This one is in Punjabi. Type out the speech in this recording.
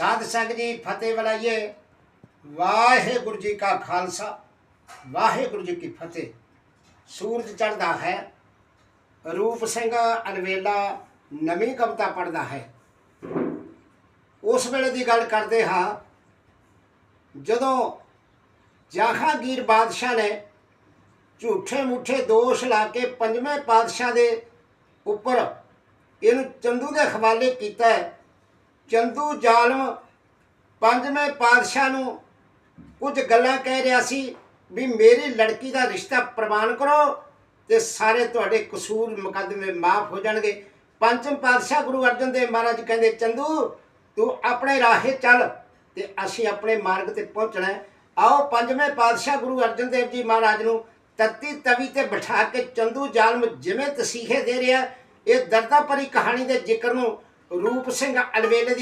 ਸਾਧ ਸੰਗਤ ਜੀ, ਫਤਿਹ ਬੁਲਾਈਏ। ਵਾਹਿਗੁਰੂ ਜੀ ਕਾ ਖਾਲਸਾ, ਵਾਹਿਗੁਰੂ ਜੀ ਕੀ ਫਤਿਹ। ਸੂਰਜ ਚੜ੍ਹਦਾ ਹੈ, ਰੂਪ ਸਿੰਘ ਅਨਵੇਲਾ ਨਵੀਂ ਕਵਿਤਾ ਪੜ੍ਹਦਾ ਹੈ। ਉਸ ਵੇਲੇ ਦੀ ਗੱਲ ਕਰਦੇ ਹਾਂ, ਜਦੋਂ ਜਹਾਂਗੀਰ ਬਾਦਸ਼ਾਹ ਨੇ ਝੂਠੇ ਮੁੱਠੇ ਦੋਸ਼ ਲਾ ਕੇ ਪੰਜਵੇਂ ਪਾਤਸ਼ਾਹ ਦੇ ਉੱਪਰ ਇਹਨੂੰ ਚੰਦੂ ਦੇ ਹਵਾਲੇ ਕੀਤਾ ਹੈ ਚੰਦੂ ਜ਼ਾਲਮ ਪੰਜਵੇਂ ਪਾਤਸ਼ਾਹ ਨੂੰ ਕੁਝ ਗੱਲਾਂ ਕਹਿ ਰਿਹਾ ਸੀ ਵੀ ਮੇਰੀ ਲੜਕੀ ਦਾ ਰਿਸ਼ਤਾ ਪ੍ਰਵਾਨ ਕਰੋ ਤੇ ਸਾਰੇ ਤੁਹਾਡੇ ਕਸੂਰ ਮੁਕੱਦਮੇ ਮਾਫ ਹੋ ਜਾਣਗੇ। ਪੰਚਮ ਪਾਤਸ਼ਾਹ ਗੁਰੂ ਅਰਜਨ ਦੇਵ ਮਹਾਰਾਜ ਕਹਿੰਦੇ, ਚੰਦੂ, ਤੂੰ ਆਪਣੇ ਰਾਹੇ ਚੱਲ ਤੇ ਅਸੀਂ ਆਪਣੇ ਮਾਰਗ ਤੇ ਪਹੁੰਚਣਾ ਆਓ ਪੰਜਵੇਂ ਪਾਤਸ਼ਾਹ ਗੁਰੂ ਅਰਜਨ ਦੇਵ ਜੀ ਮਹਾਰਾਜ ਨੂੰ ਤੱਤੀ ਤਵੀ ਤੇ ਬਿਠਾ ਕੇ ਚੰਦੂ ਜ਼ਾਲਮ ਜਿਵੇਂ ਤਸੀਹੇ ਦੇ ਰਿਹਾ, ਇਹ ਦਰਦਾਂ ਭਰੀ ਕਹਾਣੀ ਦੇ ਜ਼ਿਕਰ ਨੂੰ ਰੂਪ ਸਿੰਘ ਅਲਵੇਲੇ ਦੀ